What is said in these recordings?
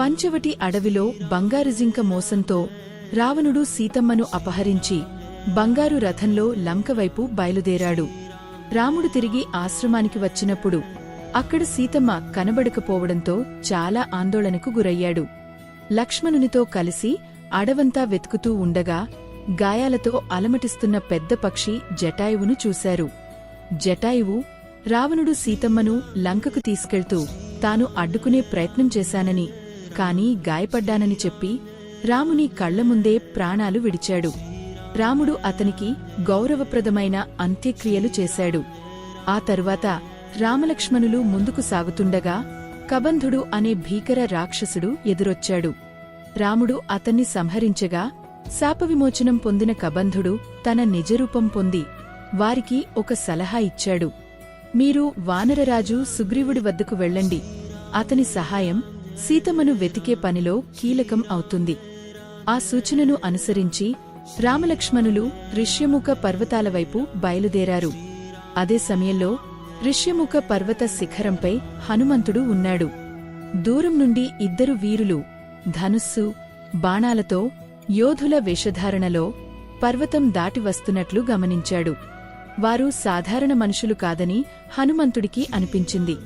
పంచవటి అడవిలో బంగారు జింక మోసంతో రావణుడు సీతమ్మను అపహరించి బంగారు రథంలో లంకవైపు బయలుదేరాడు. రాముడు తిరిగి ఆశ్రమానికి వచ్చినప్పుడు అక్కడ సీతమ్మ కనబడకపోవడంతో చాలా ఆందోళనకు గురయ్యాడు. లక్ష్మణునితో కలిసి అడవంతా వెతుకుతూ ఉండగా గాయాలతో అలమటిస్తున్న పెద్ద పక్షి జటాయువును చూశారు. జటాయువు రావణుడు సీతమ్మను లంకకు తీసుకెళ్తూ తాను అడ్డుకునే ప్రయత్నం చేశానని కాని గాయపడ్డానని చెప్పి రాముని కళ్ళ ముందే ప్రాణాలు విడిచాడు. రాముడు అతనికి గౌరవప్రదమైన అంత్యక్రియలు చేశాడు. ఆ తరువాత రామలక్ష్మణులు ముందుకు సాగుతుండగా కబంధుడు అనే భీకర రాక్షసుడు ఎదురొచ్చాడు. రాముడు అతన్ని సంహరించగా శాపవిమోచనం పొందిన కబంధుడు తన నిజరూపం పొంది వారికి ఒక సలహా ఇచ్చాడు. మీరు వానరరాజు సుగ్రీవుడి వద్దకు వెళ్ళండి. అతని సహాయం సీతమ్మను వెతికే పనిలో కీలకం అవుతుంది. ఆ సూచనను అనుసరించి రామలక్ష్మణులు ఋష్యముఖ పర్వతాల వైపు బయలుదేరారు. అదే సమయంలో ఋష్యముఖ పర్వత శిఖరంపై హనుమంతుడు ఉన్నాడు. దూరం నుండి ఇద్దరు వీరులు ధనుస్సు బాణాలతో యోధుల వేషధారణలో పర్వతం దాటి వస్తున్నట్లు గమనించాడు. వారు సాధారణ మనుషులు కాదని హనుమంతుడికి అనిపించింది.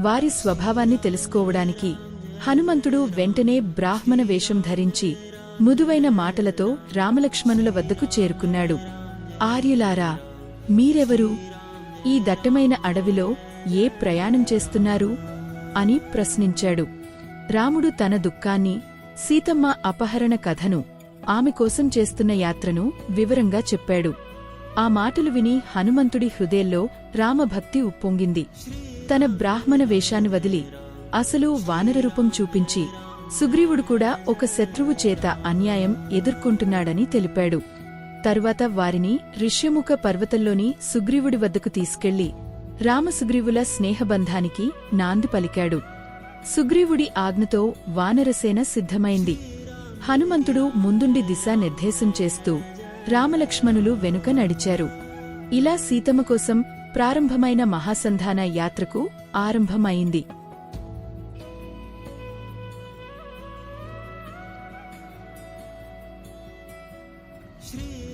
వారి స్వభావాన్ని తెలుసుకోవడానికి హనుమంతుడు వెంటనే బ్రాహ్మణ వేషం ధరించి ముదువైన మాటలతో రామలక్ష్మణుల వద్దకు చేరుకున్నాడు. ఆర్యులారా మీరెవరు? ఈ దట్టమైన అడవిలో ఏ ప్రయాణం చేస్తున్నారు? అని ప్రశ్నించాడు. రాముడు తన దుఃఖాన్ని సీతమ్మ అపహరణ కథను ఆమె కోసం చేస్తున్న యాత్రను వివరంగా చెప్పాడు. ఆ మాటలు విని హనుమంతుడి హృదయంలో రామభక్తి ఉప్పొంగింది. తన బ్రాహ్మణ వేషాన్ని వదిలి అసలు వానర రూపం చూపించి సుగ్రీవుడు కూడా ఒక శత్రువు చేత అన్యాయం ఎదుర్కొంటున్నాడని తెలిపాడు. తరువాత వారిని ఋష్యముఖ పర్వతంలోని సుగ్రీవుడి వద్దకు తీసుకెళ్ళి రామసుగ్రీవుల స్నేహబంధానికి నాంది పలికాడు. సుగ్రీవుడి ఆజ్ఞతో వానరసేన సిద్ధమైంది. హనుమంతుడు ముందుండి దిశా నిర్దేశం చేస్తూ రామలక్ష్మణులు వెనుక నడిచారు. ఇలా సీతమ్మ కోసం ప్రారంభమైన మహాసంధాన యాత్రకు ఆరంభమైంది. శ్రీ